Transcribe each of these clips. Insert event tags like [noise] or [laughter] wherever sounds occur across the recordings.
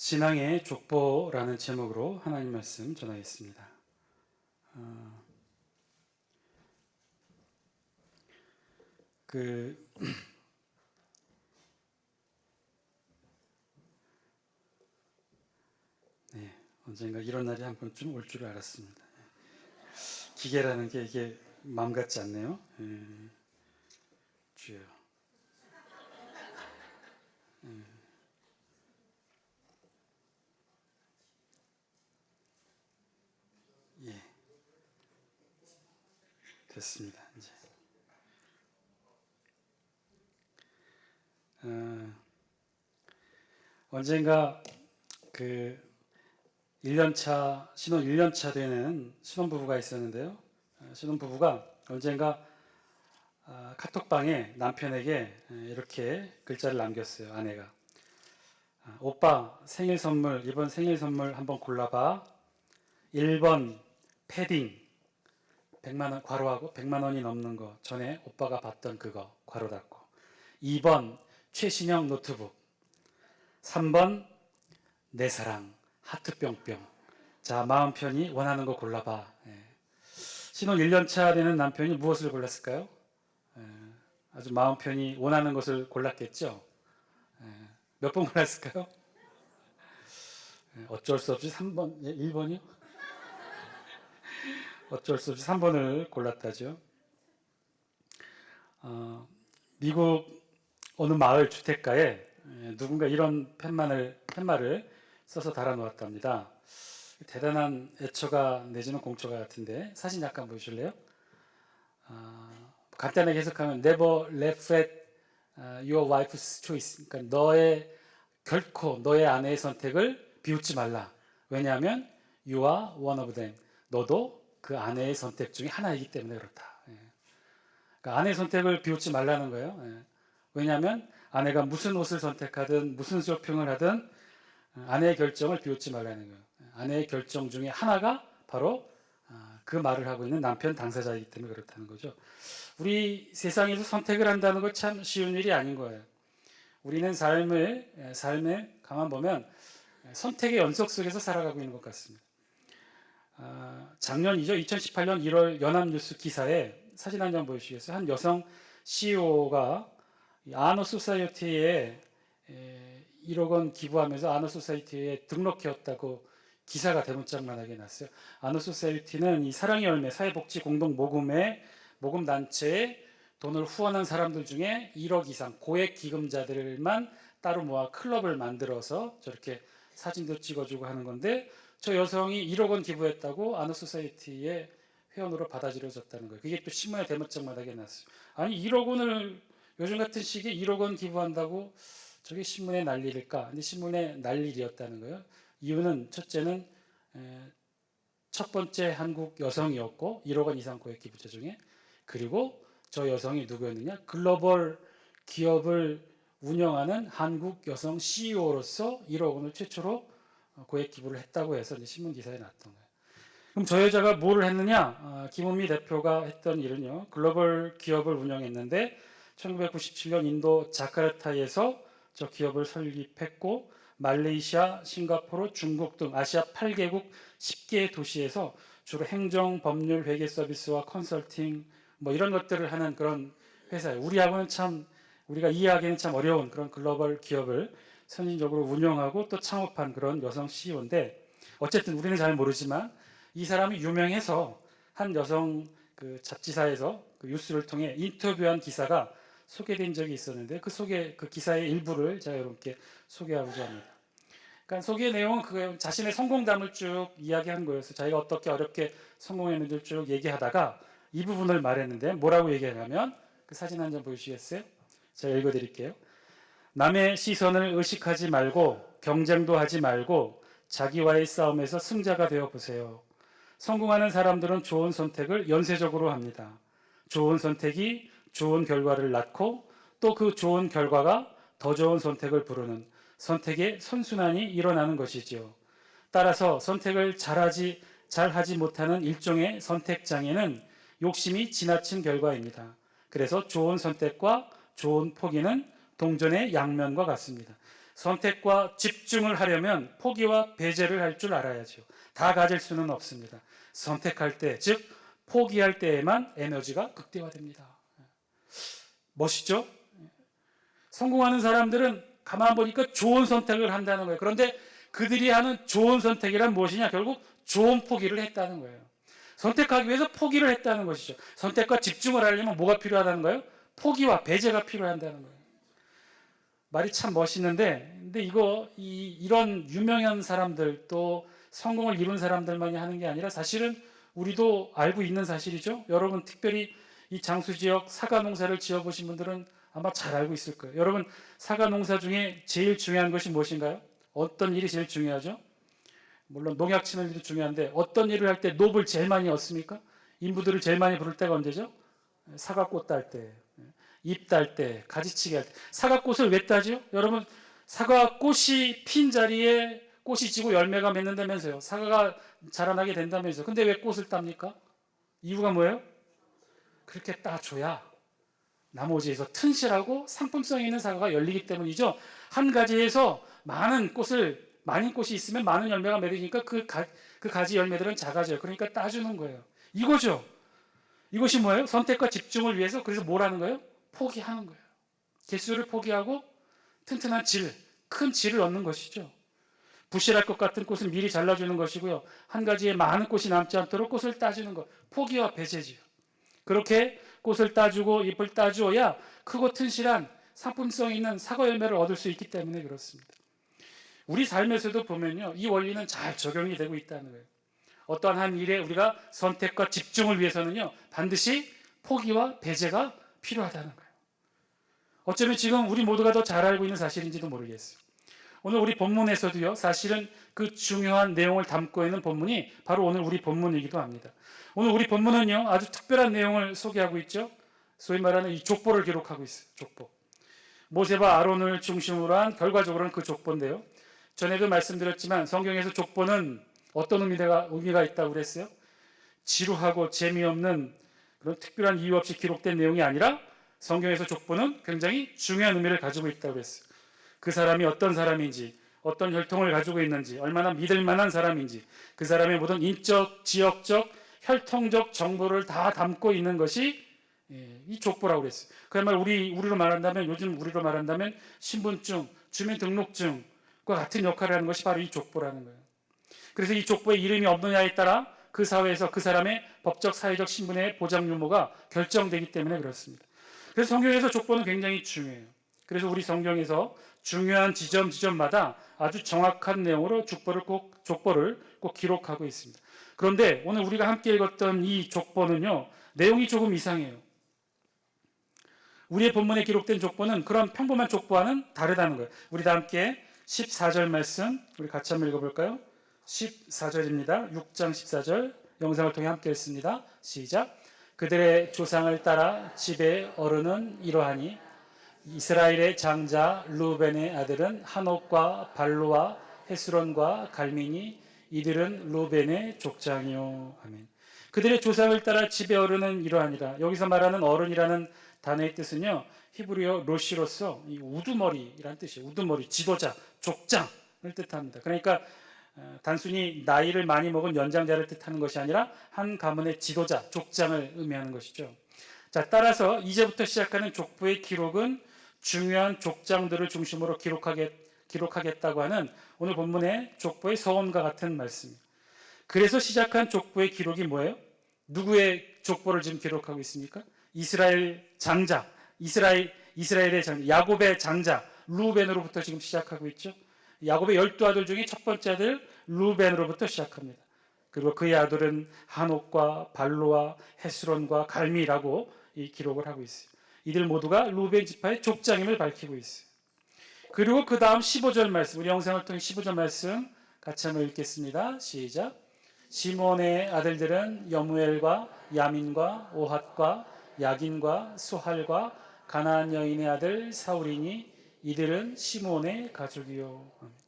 신앙의 족보라는 제목으로 하나님 말씀 전하겠습니다. 어, 그 [clears throat] 네, 언젠가 이런 날이 한 번쯤 올 줄 알았습니다. 기계라는 게 이게 마음 같지 않네요. 예, 주여. 예. 됐습니다. 이제. 어, 언젠가 그 1년차 신혼 1년차 되는 신혼 부부가 있었는데요. 어, 신혼 부부가 언젠가 아, 카톡방에 남편에게 이렇게 글자를 남겼어요. 아내가 아, 오빠 생일 선물 이번 생일 선물 한번 골라봐. 1번 패딩 100만 원 괄호하고 100만 원이 넘는 거 전에 오빠가 봤던 그거 괄호 닫고 2번 최신형 노트북 3번 내 사랑 하트 뿅뿅 자 마음 편히 원하는 거 골라봐 예. 신혼 1년차 되는 남편이 무엇을 골랐을까요? 예. 아주 마음 편히 원하는 것을 골랐겠죠 예. 몇번 골랐을까요? 예, 어쩔 수 없이 3번, 예, 1번이요? 어쩔 수 없이 3번을 골랐다죠. 어, 미국 어느 마을 주택가에 에, 누군가 이런 팻말을, 팻말을 써서 달아놓았답니다. 대단한 애처가 내지는 공처가 같은데 사진 약간 보여줄래요? 아, 간단하게 해석하면 Never let uh, your wife's choice. 그러니까 너의 결코 너의 아내의 선택을 비웃지 말라. 왜냐하면 you are one of them. 너도 그 아내의 선택 중에 하나이기 때문에 그렇다. 예. 그러니까 아내의 선택을 비웃지 말라는 거예요. 예. 왜냐하면 아내가 무슨 옷을 선택하든 무슨 쇼핑을 하든 어, 아내의 결정을 비웃지 말라는 거예요. 예. 아내의 결정 중에 하나가 바로 아, 그 말을 하고 있는 남편 당사자이기 때문에 그렇다는 거죠. 우리 세상에서 선택을 한다는 건 참 쉬운 일이 아닌 거예요. 우리는 삶을 예, 삶에 가만 보면 선택의 연속 속에서 살아가고 있는 것 같습니다. 아, 작년이죠. 2018년 1월 연합뉴스 기사에 사진 한 장 보여주시겠어요? 한 여성 CEO가 아너 소사이어티에 1억 원 기부하면서 아너 소사이어티에 등록해왔다고 기사가 대문짝만하게 났어요. 아너 소사이어티는 이 사랑의 열매 사회복지 공동 모금회 모금 단체에 돈을 후원한 사람들 중에 1억 이상 고액 기금자들만 따로 모아 클럽을 만들어서 저렇게 사진도 찍어주고 하는 건데 저 여성이 1억 원 기부했다고 아너소사이티의 회원으로 받아들여졌다는 거예요. 그게 또 신문에 대문짝만하게 났어요. 아니 1억 원을 요즘 같은 시기에 1억 원 기부한다고 저게 신문에 난리일까? 근데 신문에 난리이었다는 거예요. 이유는 첫째는 첫 번째 한국 여성이었고 1억 원 이상 고액 기부자 중에 그리고 저 여성이 누구였느냐? 글로벌 기업을 운영하는 한국 여성 CEO로서 1억 원을 최초로 고액 기부를 했다고 해서 신문 기사에 났던 거예요. 그럼 저 여자가 뭐를 했느냐? 아, 김은미 대표가 했던 일은요. 글로벌 기업을 운영했는데 1997년 인도 자카르타에서 저 기업을 설립했고 말레이시아, 싱가포르, 중국 등 아시아 8개국 10개의 도시에서 주로 행정, 법률, 회계 서비스와 컨설팅 뭐 이런 것들을 하는 그런 회사예요. 우리하고는 참 우리가 이해하기는 참 어려운 그런 글로벌 기업을 선진적으로 운영하고 또 창업한 그런 여성 CEO인데 어쨌든 우리는 잘 모르지만 이 사람이 유명해서 한 여성 그 잡지사에서 그 뉴스를 통해 인터뷰한 기사가 소개된 적이 있었는데 그 소개 그 기사의 일부를 제가 여러분께 소개하고자 합니다. 그러니까 소개 내용은 그 자신의 성공담을 쭉 이야기한 거였어요. 자기가 어떻게 어렵게 성공했는지 쭉 얘기하다가 이 부분을 말했는데 뭐라고 얘기하냐면 그 사진 한 장 보여주시겠어요? 제가 읽어드릴게요. 남의 시선을 의식하지 말고 경쟁도 하지 말고 자기와의 싸움에서 승자가 되어 보세요. 성공하는 사람들은 좋은 선택을 연쇄적으로 합니다. 좋은 선택이 좋은 결과를 낳고 또 그 좋은 결과가 더 좋은 선택을 부르는 선택의 선순환이 일어나는 것이지요. 따라서 선택을 잘하지 잘하지 못하는 일종의 선택 장애는 욕심이 지나친 결과입니다. 그래서 좋은 선택과 좋은 포기는 동전의 양면과 같습니다. 선택과 집중을 하려면 포기와 배제를 할 줄 알아야죠. 다 가질 수는 없습니다. 선택할 때, 즉 포기할 때에만 에너지가 극대화됩니다. 멋있죠? 성공하는 사람들은 가만 보니까 좋은 선택을 한다는 거예요. 그런데 그들이 하는 좋은 선택이란 무엇이냐? 결국 좋은 포기를 했다는 거예요. 선택하기 위해서 포기를 했다는 것이죠. 선택과 집중을 하려면 뭐가 필요하다는 거예요? 포기와 배제가 필요한다는 거예요. 말이 참 멋있는데, 근데 이거 이 이런 유명한 사람들 또 성공을 이룬 사람들만이 하는 게 아니라 사실은 우리도 알고 있는 사실이죠. 여러분 특별히 이 장수 지역 사과 농사를 지어 보신 분들은 아마 잘 알고 있을 거예요. 여러분 사과 농사 중에 제일 중요한 것이 무엇인가요? 어떤 일이 제일 중요하죠? 물론 농약 치는 일도 중요한데 어떤 일을 할때 녹을 제일 많이 얻습니까? 인부들을 제일 많이 부를 때가 언제죠? 사과 꽃 딸 때, 잎 딸 때, 가지치기 할 때. 사과꽃을 왜 따지요? 여러분 사과꽃이 핀 자리에 꽃이 지고 열매가 맺는다면서요. 사과가 자라나게 된다면서요. 근데 왜 꽃을 땁니까? 이유가 뭐예요? 그렇게 따줘야 나머지에서 튼실하고 상품성 있는 사과가 열리기 때문이죠. 한 가지에서 많은 꽃을 많은 꽃이 있으면 많은 열매가 맺으니까 그, 가, 그 가지 열매들은 작아져요. 그러니까 따주는 거예요. 이거죠. 이것이 뭐예요? 선택과 집중을 위해서 그래서 뭘 하는 거예요? 포기하는 거예요. 개수를 포기하고 튼튼한 질, 큰 질을 얻는 것이죠. 부실할 것 같은 꽃은 미리 잘라주는 것이고요. 한 가지에 많은 꽃이 남지 않도록 꽃을 따주는 것. 포기와 배제지요. 그렇게 꽃을 따주고 잎을 따주어야 크고 튼실한 상품성 있는 사과 열매를 얻을 수 있기 때문에 그렇습니다. 우리 삶에서도 보면요. 이 원리는 잘 적용이 되고 있다는 거예요. 어떠한 한 일에 우리가 선택과 집중을 위해서는요. 반드시 포기와 배제가 필요하다는 거예요. 어쩌면 지금 우리 모두가 더 잘 알고 있는 사실인지도 모르겠어요. 오늘 우리 본문에서도요, 사실은 그 중요한 내용을 담고 있는 본문이 바로 오늘 우리 본문이기도 합니다. 오늘 우리 본문은요, 아주 특별한 내용을 소개하고 있죠. 소위 말하는 이 족보를 기록하고 있어요. 족보. 모세와 아론을 중심으로 한 결과적으로는 그 족보인데요. 전에도 말씀드렸지만 성경에서 족보는 어떤 의미가, 의미가 있다고 그랬어요? 지루하고 재미없는 그런 특별한 이유 없이 기록된 내용이 아니라 성경에서 족보는 굉장히 중요한 의미를 가지고 있다고 그랬어요. 그 사람이 어떤 사람인지, 어떤 혈통을 가지고 있는지, 얼마나 믿을 만한 사람인지, 그 사람의 모든 인적, 지역적, 혈통적 정보를 다 담고 있는 것이 예, 이 족보라고 그랬어요. 그야말로 우리 우리로 말한다면 요즘 우리로 말한다면 신분증, 주민등록증과 같은 역할을 하는 것이 바로 이 족보라는 거예요. 그래서 이 족보에 이름이 없느냐에 따라 그 사회에서 그 사람의 법적 사회적 신분의 보장 유무가 결정되기 때문에 그렇습니다. 그래서 성경에서 족보는 굉장히 중요해요. 그래서 우리 성경에서 중요한 지점 지점마다 아주 정확한 내용으로 족보를 꼭 족보를 꼭 기록하고 있습니다. 그런데 오늘 우리가 함께 읽었던 이 족보는요 내용이 조금 이상해요. 우리의 본문에 기록된 족보는 그런 평범한 족보와는 다르다는 거예요. 우리 다 함께 14절 말씀 우리 같이 한번 읽어 볼까요? 14절입니다. 6장 14절 영상을 통해 함께 읽습니다. 시작. 그들의 조상을 따라 집의 어른은 이러하니 이스라엘의 장자 루벤의 아들은 한옥과 발루와 헤스론과 갈미니 이들은 루벤의 족장이요. 아멘. 그들의 조상을 따라 집의 어른은 이러하니라. 여기서 말하는 어른이라는 단어의 뜻은요. 히브리어 로시로서 이 우두머리라는 뜻이에요. 우두머리, 지도자, 족장을 뜻합니다. 그러니까 어, 단순히 나이를 많이 먹은 연장자를 뜻하는 것이 아니라 한 가문의 지도자, 족장을 의미하는 것이죠. 자, 따라서 이제부터 시작하는 족보의 기록은 중요한 족장들을 중심으로 기록하겠, 기록하겠다고 하는 오늘 본문의 족보의 서원과 같은 말씀입니다. 그래서 시작한 족보의 기록이 뭐예요? 누구의 족보를 지금 기록하고 있습니까? 이스라엘 장자, 이스라엘 이스라엘의 장자, 야곱의 장자 루벤으로부터 지금 시작하고 있죠. 야곱의 열두 아들 중에 첫 번째 아들 루벤으로부터 시작합니다. 그리고 그의 아들은 한옥과 발로와 헤스론과 갈미라고 이 기록을 하고 있어요. 이들 모두가 루벤 지파의 족장임을 밝히고 있어요. 그리고 그 다음 15절 말씀, 우리 영상을 통해 15절 말씀 같이 한번 읽겠습니다. 시작. 시몬의 아들들은 여무엘과 야민과 오핫과 야긴과 수할과 가나안 여인의 아들 사울이니 이들은 시몬의 가족이요.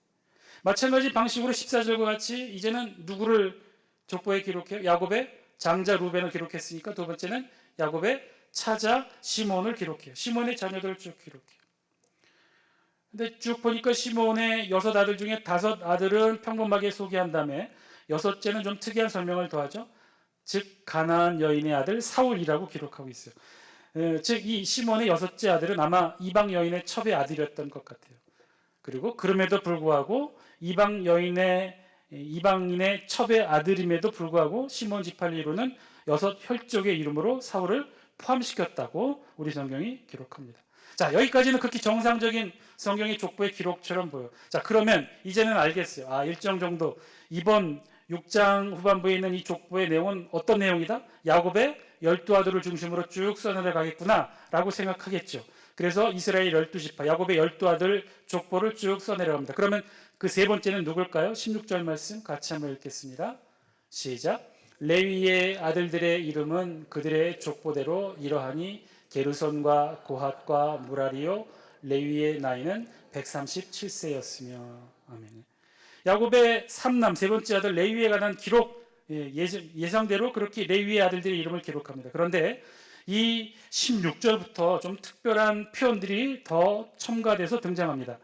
마찬가지 방식으로 14절과 같이 이제는 누구를 족보에 기록해요? 야곱의 장자 루벤을 기록했으니까 두 번째는 야곱의 차자 시몬을 기록해요. 시몬의 자녀들을 쭉 기록해요. 근데 쭉 보니까 시몬의 여섯 아들 중에 다섯 아들은 평범하게 소개한 다음에 여섯째는 좀 특이한 설명을 더하죠. 즉 가나안 여인의 아들 사울이라고 기록하고 있어요. 즉 이 시몬의 여섯째 아들은 아마 이방 여인의 첩의 아들이었던 것 같아요. 그리고 그럼에도 불구하고 이방 여인의 이방인의 첩의 아들임에도 불구하고 시몬 지팔리로는 여섯 혈족의 이름으로 사울을 포함시켰다고 우리 성경이 기록합니다. 자 여기까지는 극히 정상적인 성경의 족보의 기록처럼 보여. 자 그러면 이제는 알겠어요. 아 일정 정도 이번 6장 후반부에 있는 이 족보의 내용은 어떤 내용이다? 야곱의 열두 아들을 중심으로 쭉 써내려 가겠구나라고 생각하겠죠. 그래서 이스라엘 열두 지파, 야곱의 열두 아들 족보를 쭉 써내려갑니다. 그러면 그 세 번째는 누굴까요? 16절 말씀 같이 한번 읽겠습니다. 시작. 레위의 아들들의 이름은 그들의 족보대로 이러하니 게르손과 고핫과 무라리요 레위의 나이는 137세였으며 아멘. 야곱의 삼남 세 번째 아들 레위에 관한 기록 예, 예상대로 그렇게 레위의 아들들의 이름을 기록합니다. 그런데 이 16절부터 좀 특별한 표현들이 더 첨가돼서 등장합니다.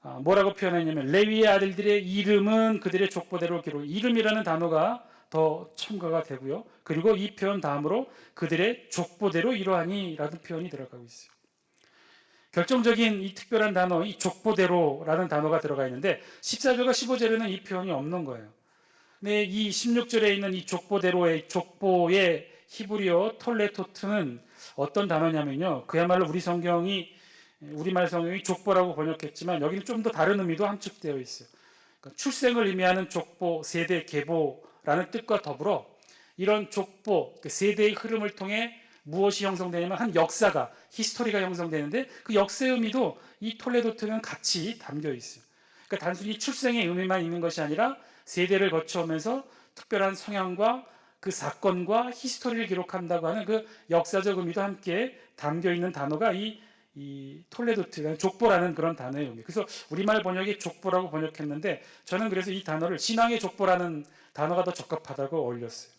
아, 뭐라고 표현했냐면 레위의 아들들의 이름은 그들의 족보대로 기록. 이름이라는 단어가 더 첨가가 되고요. 그리고 이 표현 다음으로 그들의 족보대로 이러하니라는 표현이 들어가고 있어요. 결정적인 이 특별한 단어, 이 족보대로라는 단어가 들어가 있는데 14절과 15절에는 이 표현이 없는 거예요. 근데 이 16절에 있는 이 족보대로의 족보의 히브리어 톨레토트는 어떤 단어냐면요. 그야말로 우리 성경이 우리말 성경이 족보라고 번역했지만 여기는 좀 더 다른 의미도 함축되어 있어요. 그러니까 출생을 의미하는 족보, 세대, 계보라는 뜻과 더불어 이런 족보, 그 세대의 흐름을 통해 무엇이 형성되냐면 한 역사가 히스토리가 형성되는데 그 역사의 의미도 이 톨레도트는 같이 담겨 있어요. 그러니까 단순히 출생의 의미만 있는 것이 아니라 세대를 거쳐오면서 특별한 성향과 그 사건과 히스토리를 기록한다고 하는 그 역사적 의미도 함께 담겨 있는 단어가 이, 이 톨레도트, 족보라는 그런 의미. 그래서 우리말 번역이 족보라고 번역했는데 저는 그래서 이 단어를 신앙의 족보라는 단어가 더 적합하다고 올렸어요.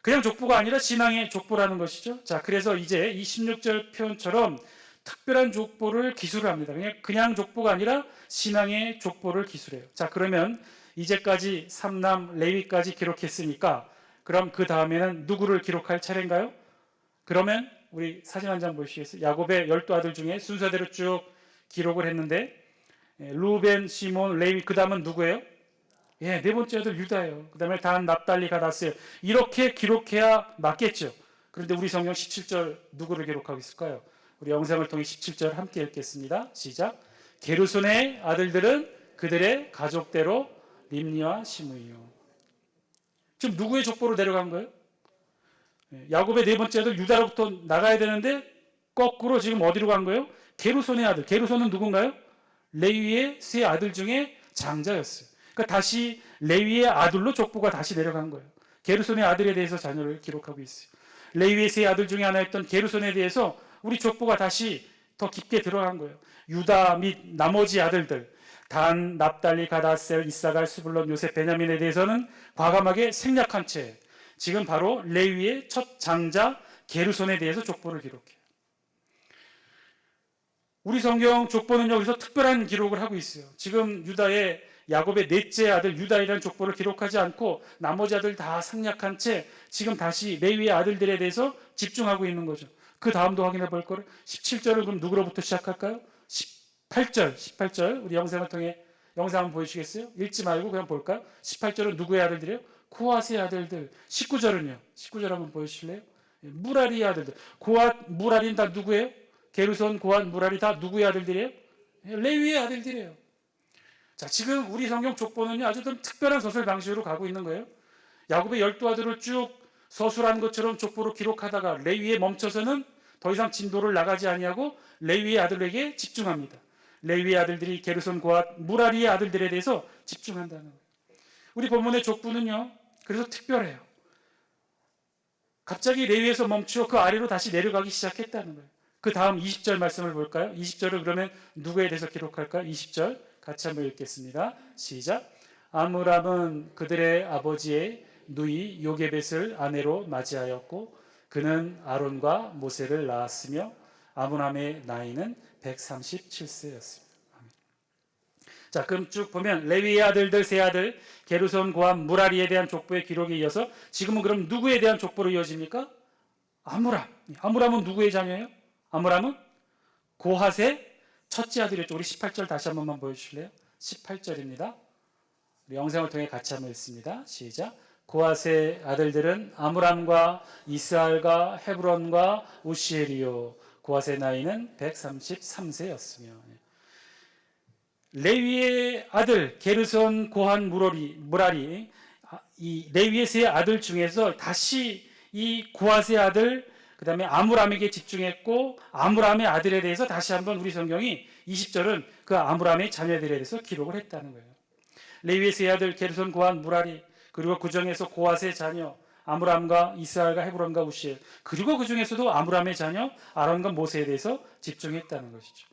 그냥 족보가 아니라 신앙의 족보라는 것이죠. 자, 그래서 이제 이 16절 표현처럼 특별한 족보를 기술합니다. 그냥, 그냥 족보가 아니라 신앙의 족보를 기술해요. 자, 그러면 이제까지 삼남 레위까지 기록했으니까 그럼 그 다음에는 누구를 기록할 차례인가요? 그러면 우리 사진 한 장 보시겠어요? 야곱의 열두 아들 중에 순서대로 쭉 기록을 했는데 예, 루벤, 시몬, 레위 그 다음은 누구예요? 예, 네 번째 아들 유다예요. 그 다음에 단, 납달리, 가다스예요. 이렇게 기록해야 맞겠죠. 그런데 우리 성경 17절 누구를 기록하고 있을까요? 우리 영상을 통해 17절 함께 읽겠습니다. 시작. 게르손의 아들들은 그들의 가족대로 림니와 시므이요. 지금 누구의 족보로 내려간 거예요? 예, 야곱의 네 번째 아들 유다로부터 나가야 되는데 거꾸로 지금 어디로 간 거예요? 게르손의 아들. 게르손은 누군가요? 레위의 세 아들 중에 장자였어요. 그러니까 다시 레위의 아들로 족보가 다시 내려간 거예요. 게르손의 아들에 대해서 자녀를 기록하고 있어요. 레위의 세 아들 중에 하나였던 게르손에 대해서 우리 족보가 다시 더 깊게 들어간 거예요. 유다 및 나머지 아들들 단, 납달리, 가다셀, 이사갈, 수블론, 요셉, 베냐민에 대해서는 과감하게 생략한 채 지금 바로 레위의 첫 장자 게르손에 대해서 족보를 기록해요. 우리 성경 족보는 여기서 특별한 기록을 하고 있어요. 지금 유다의 야곱의 넷째 아들 유다이라는 족보를 기록하지 않고 나머지 아들 다 생략한 채 지금 다시 레위의 아들들에 대해서 집중하고 있는 거죠. 그 다음도 확인해 볼 거를 17절을 그럼 누구로부터 시작할까요? 18절, 18절 우리 영상을 통해 영상 한번 보여주시겠어요? 읽지 말고 그냥 볼까요? 18절은 누구의 아들들이에요? 코아스의 아들들. 19절은요? 19절 한번 보여주실래요? 예, 무라리의 아들들. 고앗, 무라리는 다 누구예요? 게르손, 고앗, 무라리 다 누구의 아들들이에요? 예, 레위의 아들들이에요. 자, 지금 우리 성경 족보는요, 아주 좀 특별한 서술 방식으로 가고 있는 거예요. 야곱의 열두 아들을 쭉 서술한 것처럼 족보로 기록하다가 레위에 멈춰서는 더 이상 진도를 나가지 아니하고 레위의 아들에게 집중합니다. 레위의 아들들이 게르손 고앗 무라리의 아들들에 대해서 집중한다는 거예요. 우리 본문의 족부는요. 그래서 특별해요. 갑자기 레위에서 멈추어 그 아래로 다시 내려가기 시작했다는 거예요. 그 다음 20절 말씀을 볼까요? 20절을 그러면 누구에 대해서 기록할까요? 20절 같이 한번 읽겠습니다. 시작. 아므람은 그들의 아버지의 누이 요게벳을 아내로 맞이하였고 그는 아론과 모세를 낳았으며 아므람의 나이는 137세였습니다. 자, 그럼 쭉 보면 레위의 아들들 세 아들 게르손 고함 무라리에 대한 족보의 기록에 이어서 지금은 그럼 누구에 대한 족보로 이어집니까? 아므람. 아므람은 누구의 자녀예요? 아므람은 고핫의 첫째 아들이었죠. 우리 18절 다시 한 번만 보여주실래요? 18절입니다. 우리 영상을 통해 같이 한번 읽습니다. 시작. 고핫의 아들들은 아므람과 이스알과 헤브론과 우시엘이요. 고핫의 나이는 133세였으며 레위의 아들 게르손 고한 무라리 무라리 아, 이 레위의 세 아들 중에서 다시 이 고핫의 아들 그다음에 아므람에게 집중했고 아므람의 아들에 대해서 다시 한번 우리 성경이 20절은 그 아므람의 자녀들에 대해서 기록을 했다는 거예요. 레위의 세 아들 게르손 고한 무라리 그리고 그 중에서 고핫의 자녀 아므람과 이스라엘과 헤브론과 우시엘 그리고 그 중에서도 아므람의 자녀 아론과 모세에 대해서 집중했다는 것이죠.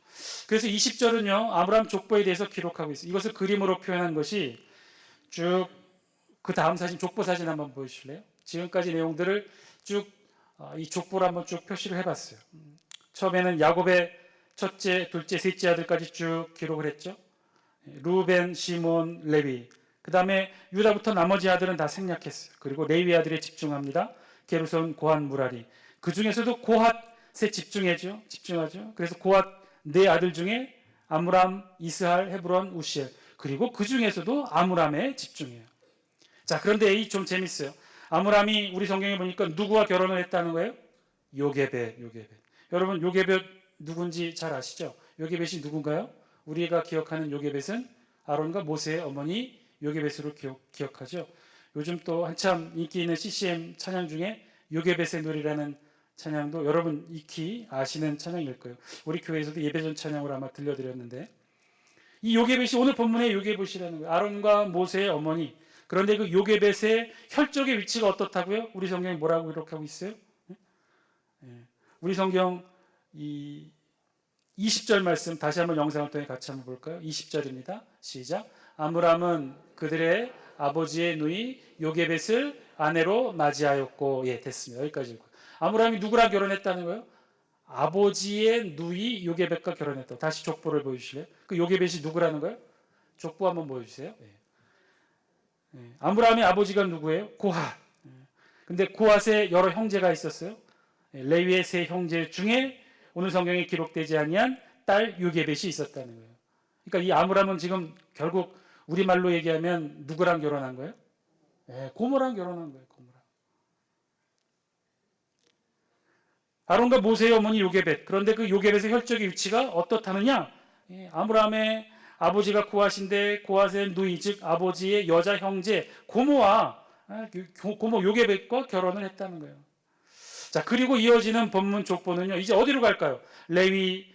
그래서 20절은요 아므람 족보에 대해서 기록하고 있어요. 이것을 그림으로 표현한 것이 쭉 그 다음 사진 족보 사진 한번 보여주실래요? 지금까지 내용들을 쭉 이 족보를 한번 쭉 표시를 해봤어요. 음, 처음에는 야곱의 첫째, 둘째, 셋째 아들까지 쭉 기록을 했죠. 루벤, 시몬, 레위. 그 다음에 유다부터 나머지 아들은 다 생략했어요. 그리고 레위 아들에 집중합니다. 게르손, 고한, 무라리. 그 중에서도 고핫에 집중해죠. 집중하죠. 그래서 고핫 네 아들 중에 아므람, 이스할, 헤브론, 우시엘. 그리고 그 중에서도 아므람에 집중해요. 자, 그런데 이 좀 재밌어요. 아므람이 우리 성경에 보니까 누구와 결혼을 했다는 거예요? 요게벳, 요게벳. 여러분 요게벳 누군지 잘 아시죠? 요게벳이 누군가요? 우리가 기억하는 요게벳은 아론과 모세의 어머니 요게벳으로 기억, 기억 하죠. 요즘 또 한참 인기 있는 CCM 찬양 중에 요게벳의 노래라는 찬양도 여러분 익히 아시는 찬양일 거예요. 우리 교회에서도 예배전 찬양으로 아마 들려드렸는데 이 요게벳이 오늘 본문의 요게벳이라는 거예요. 아론과 모세의 어머니. 그런데 그 요게벳의 혈족의 위치가 어떻다고요? 우리 성경이 뭐라고 기록하고 있어요? 예. 우리 성경 이 20절 말씀 다시 한번 영상을 통해 같이 한번 볼까요? 20절입니다. 시작. 아므람은 그들의 아버지의 누이 요게벳을 아내로 맞이하였고 예 됐습니다. 여기까지 아므람이 누구랑 결혼했다는 거예요? 아버지의 누이 요게벳과 결혼했다. 다시 족보를 보여주실래요? 그 요게벳이 누구라는 거예요? 족보 한번 보여주세요. 예. 예. 아므람의 아버지가 누구예요? 고핫. 예. 근데 고핫에 여러 형제가 있었어요. 예. 레위의 세 형제 중에 오늘 성경에 기록되지 아니한 딸 요게벳이 있었다는 거예요. 그러니까 이 아므람은 지금 결국 우리 말로 얘기하면 누구랑 결혼한 거예요? 예, 고모랑 결혼한 거예요. 고모랑. 아론과 모세의 어머니 요게벳. 그런데 그 요게벳의 혈적의 위치가 어떻다느냐? 예, 아므람의 아버지가 고핫인데 고핫의 누이 즉 아버지의 여자 형제 고모와 아, 그 고모 요게벳과 결혼을 했다는 거예요. 자 그리고 이어지는 본문 족보는요. 이제 어디로 갈까요? 레위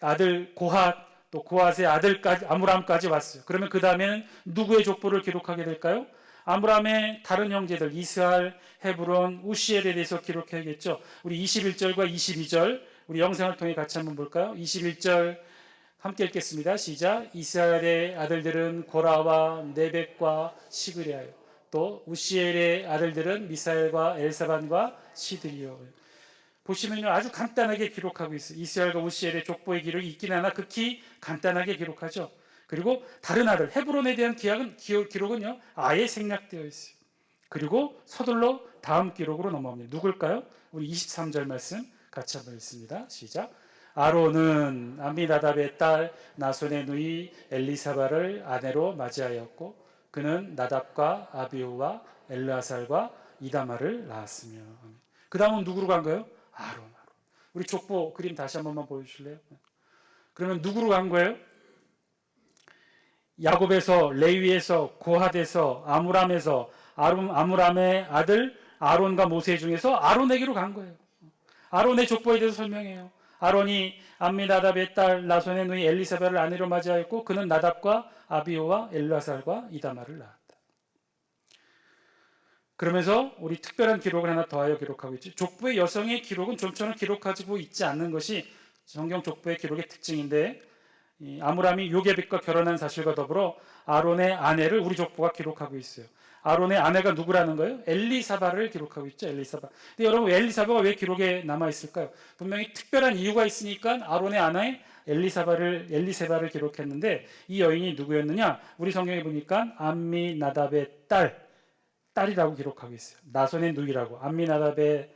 아들 고핫 또 고핫의 아들까지 아므람까지 왔어요. 그러면 그 다음에는 누구의 족보를 기록하게 될까요? 아므람의 다른 형제들 이스할, 헤브론, 우시엘에 대해서 기록해야겠죠. 우리 21절과 22절 우리 영상을 통해 같이 한번 볼까요? 21절 함께 읽겠습니다. 시작. 이스라엘의 아들들은 고라와 네벡과 시그리아요. 또 우시엘의 아들들은 미사엘과 엘사반과 시드리요. 보시면요 아주 간단하게 기록하고 있어요. 이스라엘과 우시엘의 족보의 기록이 있긴 하나 극히 간단하게 기록하죠. 그리고 다른 아들 헤브론에 대한 기록은, 기록은요 아예 생략되어 있어요. 그리고 서둘러 다음 기록으로 넘어갑니다. 누굴까요? 우리 23절 말씀 같이 한번 읽습니다. 시작. 아론은 아미나답의 딸 나손의 누이 엘리사바를 아내로 맞이하였고 그는 나답과 아비우와 엘르아살과 이다마를 낳았으며 그 다음은 누구로 간 거예요? 아론, 아론. 우리 족보 그림 다시 한 번만 보여주실래요? 그러면 누구로 간 거예요? 야곱에서 레위에서 고핫에서 아므람에서 아름, 아므람의 아들 아론과 모세 중에서 아론에게로 간 거예요. 아론의 족보에 대해서 설명해요. 아론이 암미나답의 딸 나손의 누이 엘리사벨을 아내로 맞이하였고 그는 나답과 아비오와 엘라살과 이다마를 낳았다. 그러면서 우리 특별한 기록을 하나 더하여 기록하고 있죠. 족보의 여성의 기록은 좀처럼 기록하고 있지 않는 것이 성경 족보의 기록의 특징인데 아므람이 요게벳과 결혼한 사실과 더불어 아론의 아내를 우리 족보가 기록하고 있어요. 아론의 아내가 누구라는 거예요? 엘리사바를 기록하고 있죠. 엘리사바. 근데 여러분 엘리사바가 왜 기록에 남아 있을까요? 분명히 특별한 이유가 있으니까 아론의 아내 엘리사바를 엘리세바를 기록했는데 이 여인이 누구였느냐? 우리 성경에 보니까 암미나답의 딸 딸이라고 기록하고 있어요. 나손의 누이라고 암미나답의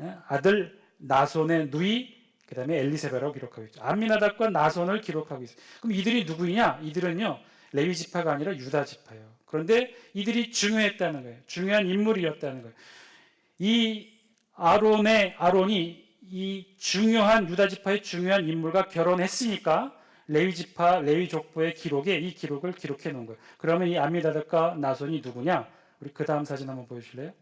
에, 아들 나손의 누이 그다음에 엘리세바라고 기록하고 있죠. 암미나답과 나손을 기록하고 있어요. 그럼 이들이 누구이냐? 이들은요 레위 지파가 아니라 유다 지파예요. 그런데 이들이 중요했다는 거예요. 중요한 인물이었다는 거예요. 이 아론의 아론이 이 중요한 유다 지파의 중요한 인물과 결혼했으니까 레위 지파 레위 족보의 기록에 이 기록을 기록해 놓은 거예요. 그러면 이 아미다닥과 나손이 누구냐? 우리 그 다음 사진 한번 보여주실래요?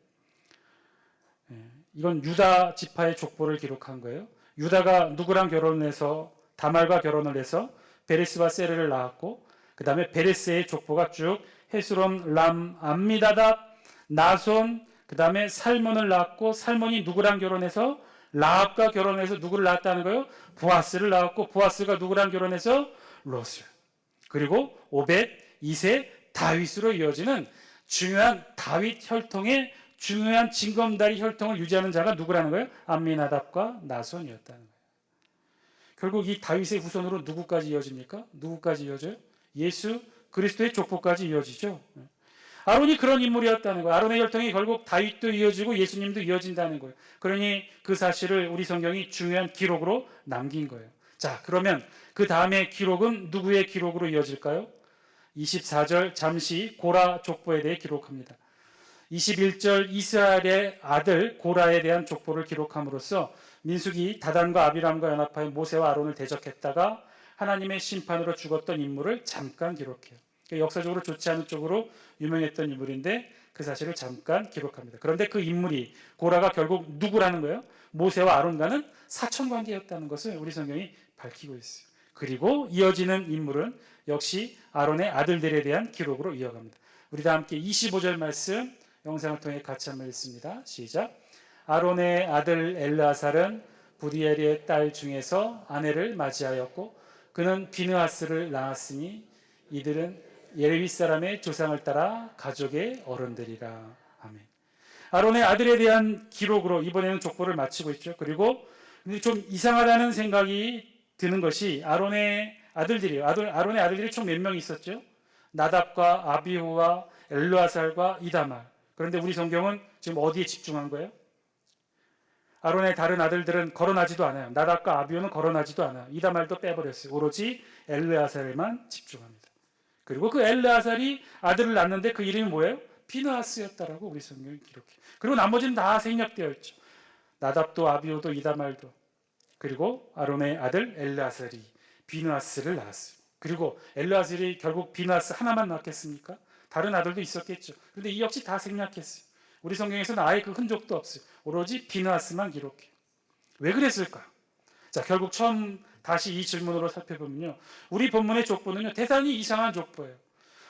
예, 이건 유다 지파의 족보를 기록한 거예요. 유다가 누구랑 결혼해서 다말과 결혼을 해서 베레스와 세르를 낳았고 그 다음에 베레스의 족보가 쭉 헤스론, 람, 암미다답, 나손, 그 다음에 살몬을 낳았고 살몬이 누구랑 결혼해서 라합과 결혼해서 누구를 낳았다는 거예요? 보아스를 낳았고 보아스가 누구랑 결혼해서 롯을 그리고 오벳, 이세, 다윗으로 이어지는 중요한 다윗 혈통의 중요한 징검다리 혈통을 유지하는 자가 누구라는 거예요? 암미나답과 나손이었다는 거예요. 결국 이 다윗의 후손으로 누구까지 이어집니까? 누구까지 이어져요? 예수 그리스도의 족보까지 이어지죠. 아론이 그런 인물이었다는 거예요. 아론의 혈통이 결국 다윗도 이어지고 예수님도 이어진다는 거예요. 그러니 그 사실을 우리 성경이 중요한 기록으로 남긴 거예요. 자, 그러면 그 다음에 기록은 누구의 기록으로 이어질까요? 24절 잠시 고라 족보에 대해 기록합니다. 21절 이스라엘의 아들 고라에 대한 족보를 기록함으로써 민숙이 다단과 아비람과 연합하여 모세와 아론을 대적했다가 하나님의 심판으로 죽었던 인물을 잠깐 기록해요. 그러니까 역사적으로 좋지 않은 쪽으로 유명했던 인물인데 그 사실을 잠깐 기록합니다. 그런데 그 인물이 고라가 결국 누구라는 거예요? 모세와 아론과는 사촌 관계였다는 것을 우리 성경이 밝히고 있어요. 그리고 이어지는 인물은 역시 아론의 아들들에 대한 기록으로 이어갑니다. 우리 다 함께 25절 말씀 영상을 통해 같이 한번 읽습니다. 시작. 아론의 아들 엘르아살은 부디엘의 딸 중에서 아내를 맞이하였고 그는 비느하스를 낳았으니 이들은 예레위 사람의 조상을 따라 가족의 어른들이라. 아멘. 아론의 아들에 대한 기록으로 이번에는 족보를 마치고 있죠. 그리고 좀 이상하다는 생각이 드는 것이 아론의 아들들이에요. 아들, 아론의 아들들이 총 몇 명 있었죠? 나답과 아비후와 엘르아살과 이다말. 그런데 우리 성경은 지금 어디에 집중한 거예요? 아론의 다른 아들들은 거론하지도 않아요. 나답과 아비오는 거론하지도 않아요. 이다말도 빼버렸어요. 오로지 엘르아살에만 집중합니다. 그리고 그 엘르아살이 아들을 낳는데 그 이름이 뭐예요? 피느하스였다라고 우리 성경이 기록해. 그리고 나머지는 다 생략되어 있죠. 나답도 아비오도 이다말도 그리고 아론의 아들 엘르아살이 비느하스를 낳았어요. 그리고 엘르아살이 결국 비느하스 하나만 낳겠습니까? 다른 아들도 있었겠죠. 그런데 이 역시 다 생략했어요. 우리 성경에서는 아예 그 흔적도 없어요. 오로지 비느하스만 기록해요. 왜 그랬을까? 자, 결국 처음 다시 이 질문으로 살펴보면요. 우리 본문의 족보는요, 대단히 이상한 족보예요.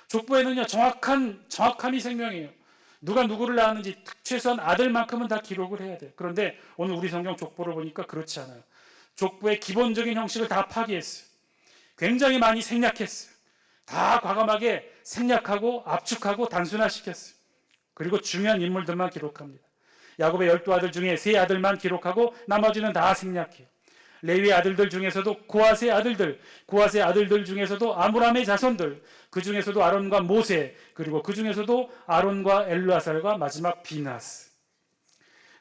족보에는요, 정확한, 정확함이 생명이에요. 누가 누구를 낳았는지 최소한 아들만큼은 다 기록을 해야 돼요. 그런데 오늘 우리 성경 족보를 보니까 그렇지 않아요. 족보의 기본적인 형식을 다 파기했어요. 굉장히 많이 생략했어요. 다 과감하게 생략하고 압축하고 단순화시켰어요. 그리고 중요한 인물들만 기록합니다. 야곱의 열두 아들 중에 세 아들만 기록하고 나머지는 다 생략해요. 레위의 아들들 중에서도 고아스의 아들들, 고아스의 아들들 중에서도 아므람의 자손들, 그 중에서도 아론과 모세, 그리고 그 중에서도 아론과 엘르아살과 마지막 비나스.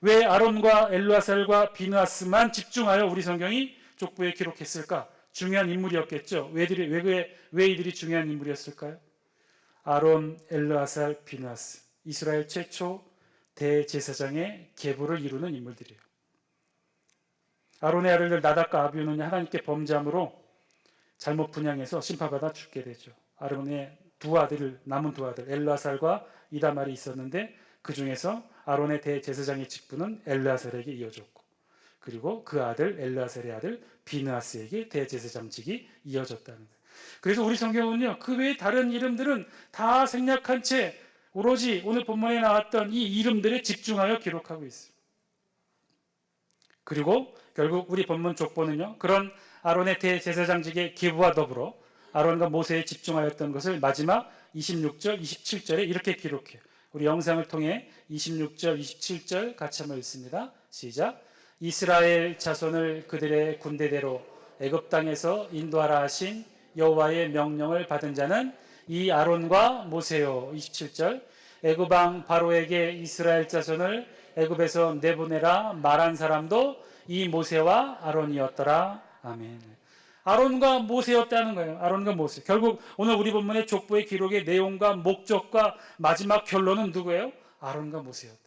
왜 아론과 엘르아살과 비나스만 집중하여 우리 성경이 족보에 기록했을까? 중요한 인물이었겠죠. 왜들이 왜, 왜 이들이 중요한 인물이었을까요? 아론, 엘르아살, 비나스. 이스라엘 최초 대제사장의 계보를 이루는 인물들이에요. 아론의 아들들 나답과 아비우는 하나님께 범죄함으로 잘못 분양해서 심판받아 죽게 되죠. 아론의 두 아들, 남은 두 아들, 엘라살과 이다말이 있었는데 그 중에서 아론의 대제사장의 직분은 엘라살에게 이어졌고 그리고 그 아들 엘라살의 아들 비느하스에게 대제사장직이 이어졌다는 거예요. 그래서 우리 성경은요 그 외에 다른 이름들은 다 생략한 채 오로지 오늘 본문에 나왔던 이 이름들에 집중하여 기록하고 있어요. 그리고 결국 우리 본문 족보는요. 그런 아론의 대제사장직의 기부와 더불어 아론과 모세에 집중하였던 것을 마지막 26절, 27절에 이렇게 기록해요. 우리 영상을 통해 26절, 27절 같이 한번 읽습니다. 시작. 이스라엘 자손을 그들의 군대대로 애굽 땅에서 인도하라 하신 여호와의 명령을 받은 자는 이 아론과 모세요. 27절 애굽 왕 바로에게 이스라엘 자손을 애굽에서 내보내라 말한 사람도 이 모세와 아론이었더라. 아멘. 아론과 모세였다는 거예요. 아론과 모세. 결국 오늘 우리 본문의 족보의 기록의 내용과 목적과 마지막 결론은 누구예요? 아론과 모세였다.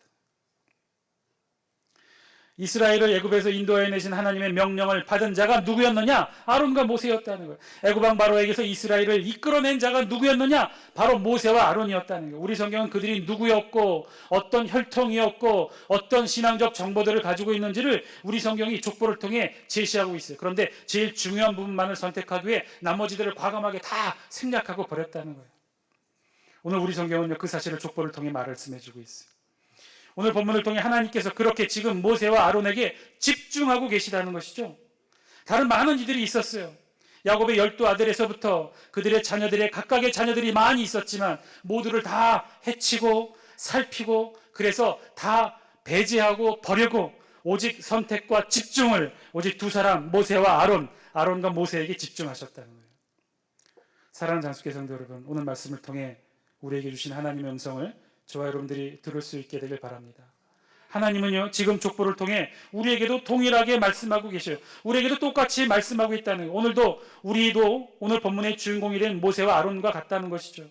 이스라엘을 애굽에서 인도해 내신 하나님의 명령을 받은 자가 누구였느냐? 아론과 모세였다는 거예요. 애굽 왕 바로에게서 이스라엘을 이끌어낸 자가 누구였느냐? 바로 모세와 아론이었다는 거예요. 우리 성경은 그들이 누구였고 어떤 혈통이었고 어떤 신앙적 정보들을 가지고 있는지를 우리 성경이 족보를 통해 제시하고 있어요. 그런데 제일 중요한 부분만을 선택하기 위해 나머지들을 과감하게 다 생략하고 버렸다는 거예요. 오늘 우리 성경은 그 사실을 족보를 통해 말씀해 주고 있어요. 오늘 본문을 통해 하나님께서 그렇게 지금 모세와 아론에게 집중하고 계시다는 것이죠. 다른 많은 이들이 있었어요. 야곱의 열두 아들에서부터 그들의 자녀들의 각각의 자녀들이 많이 있었지만 모두를 다 해치고 살피고 그래서 다 배제하고 버리고 오직 선택과 집중을 오직 두 사람 모세와 아론, 아론과 모세에게 집중하셨다는 거예요. 사랑하는 장수계 성도 여러분, 오늘 말씀을 통해 우리에게 주신 하나님의 음성을 저와 여러분들이 들을 수 있게 되길 바랍니다. 하나님은요, 지금 족보를 통해 우리에게도 동일하게 말씀하고 계셔요. 우리에게도 똑같이 말씀하고 있다는, 오늘도 우리도 오늘 본문의 주인공이 된 모세와 아론과 같다는 것이죠.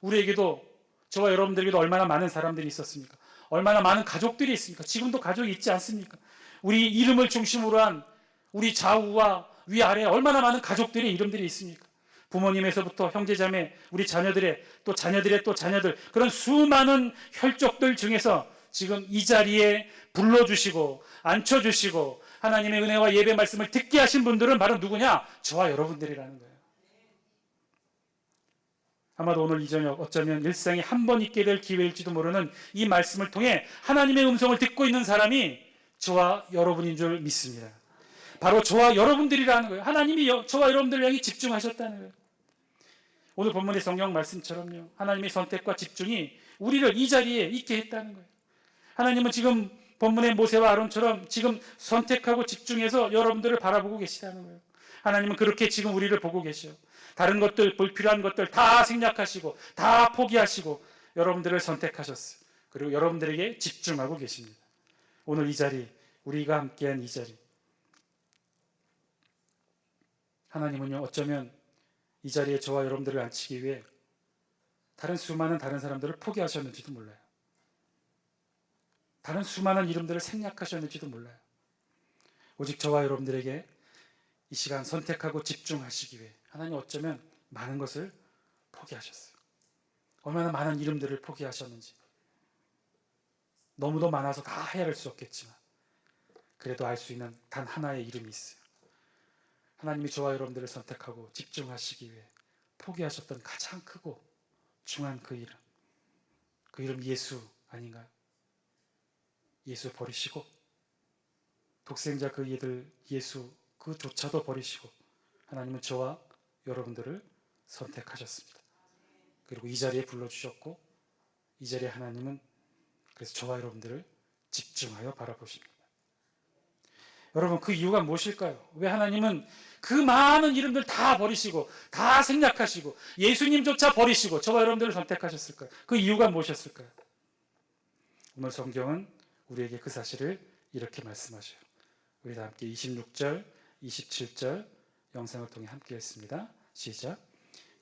우리에게도, 저와 여러분들에게도 얼마나 많은 사람들이 있었습니까? 얼마나 많은 가족들이 있습니까? 지금도 가족이 있지 않습니까? 우리 이름을 중심으로 한 우리 좌우와 위아래 얼마나 많은 가족들의 이름들이 있습니까? 부모님에서부터 형제자매, 우리 자녀들의 또 자녀들의 또 자녀들 그런 수많은 혈족들 중에서 지금 이 자리에 불러주시고 앉혀주시고 하나님의 은혜와 예배 말씀을 듣게 하신 분들은 바로 누구냐? 저와 여러분들이라는 거예요. 아마도 오늘 이 저녁 어쩌면 일생에 한 번 있게 될 기회일지도 모르는 이 말씀을 통해 하나님의 음성을 듣고 있는 사람이 저와 여러분인 줄 믿습니다. 바로 저와 여러분들이라는 거예요. 하나님이 저와 여러분들을 향해 집중하셨다는 거예요. 오늘 본문의 성경 말씀처럼요. 하나님의 선택과 집중이 우리를 이 자리에 있게 했다는 거예요. 하나님은 지금 본문의 모세와 아론처럼 지금 선택하고 집중해서 여러분들을 바라보고 계시다는 거예요. 하나님은 그렇게 지금 우리를 보고 계셔요. 다른 것들, 불필요한 것들 다 생략하시고 다 포기하시고 여러분들을 선택하셨어요. 그리고 여러분들에게 집중하고 계십니다. 오늘 이 자리, 우리가 함께한 이 자리. 하나님은요, 어쩌면 이 자리에 저와 여러분들을 앉히기 위해 다른 수많은 다른 사람들을 포기하셨는지도 몰라요. 다른 수많은 이름들을 생략하셨는지도 몰라요. 오직 저와 여러분들에게 이 시간 선택하고 집중하시기 위해 하나님 어쩌면 많은 것을 포기하셨어요. 얼마나 많은 이름들을 포기하셨는지. 너무도 많아서 다 헤아릴 수 없겠지만 그래도 알 수 있는 단 하나의 이름이 있어요. 하나님이 저와 여러분들을 선택하고 집중하시기 위해 포기하셨던 가장 크고 중요한 그 이름. 그 이름 예수 아닌가요? 예수 버리시고 독생자 그 이들 예수 그조차도 버리시고 하나님은 저와 여러분들을 선택하셨습니다. 그리고 이 자리에 불러주셨고 이 자리에 하나님은 그래서 저와 여러분들을 집중하여 바라보십니다. 여러분 그 이유가 무엇일까요? 왜 하나님은 그 많은 이름들 다 버리시고 다 생략하시고 예수님조차 버리시고 저와 여러분들을 선택하셨을까요? 그 이유가 무엇이었을까요? 오늘 성경은 우리에게 그 사실을 이렇게 말씀하셔요. 우리 다 함께 26절, 27절 영상을 통해 함께 했습니다. 시작.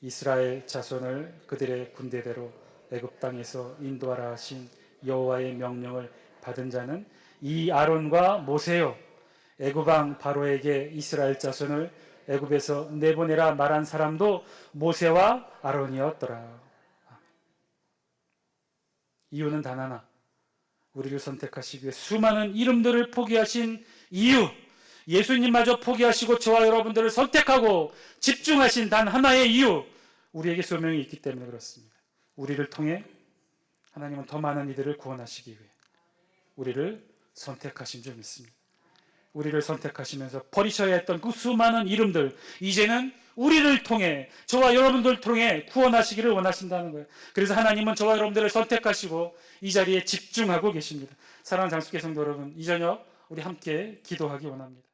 이스라엘 자손을 그들의 군대대로 애굽 땅에서 인도하라 하신 여호와의 명령을 받은 자는 이 아론과 모세요. 애굽왕 바로에게 이스라엘 자손을 애굽에서 내보내라 말한 사람도 모세와 아론이었더라. 이유는 단 하나. 우리를 선택하시기 위해 수많은 이름들을 포기하신 이유. 예수님마저 포기하시고 저와 여러분들을 선택하고 집중하신 단 하나의 이유. 우리에게 소명이 있기 때문에 그렇습니다. 우리를 통해 하나님은 더 많은 이들을 구원하시기 위해 우리를 선택하신 줄 믿습니다. 우리를 선택하시면서 버리셔야 했던 그 수많은 이름들 이제는 우리를 통해 저와 여러분들 통해 구원하시기를 원하신다는 거예요. 그래서 하나님은 저와 여러분들을 선택하시고 이 자리에 집중하고 계십니다. 사랑하는 장수계 성도 여러분, 이 저녁 우리 함께 기도하기 원합니다.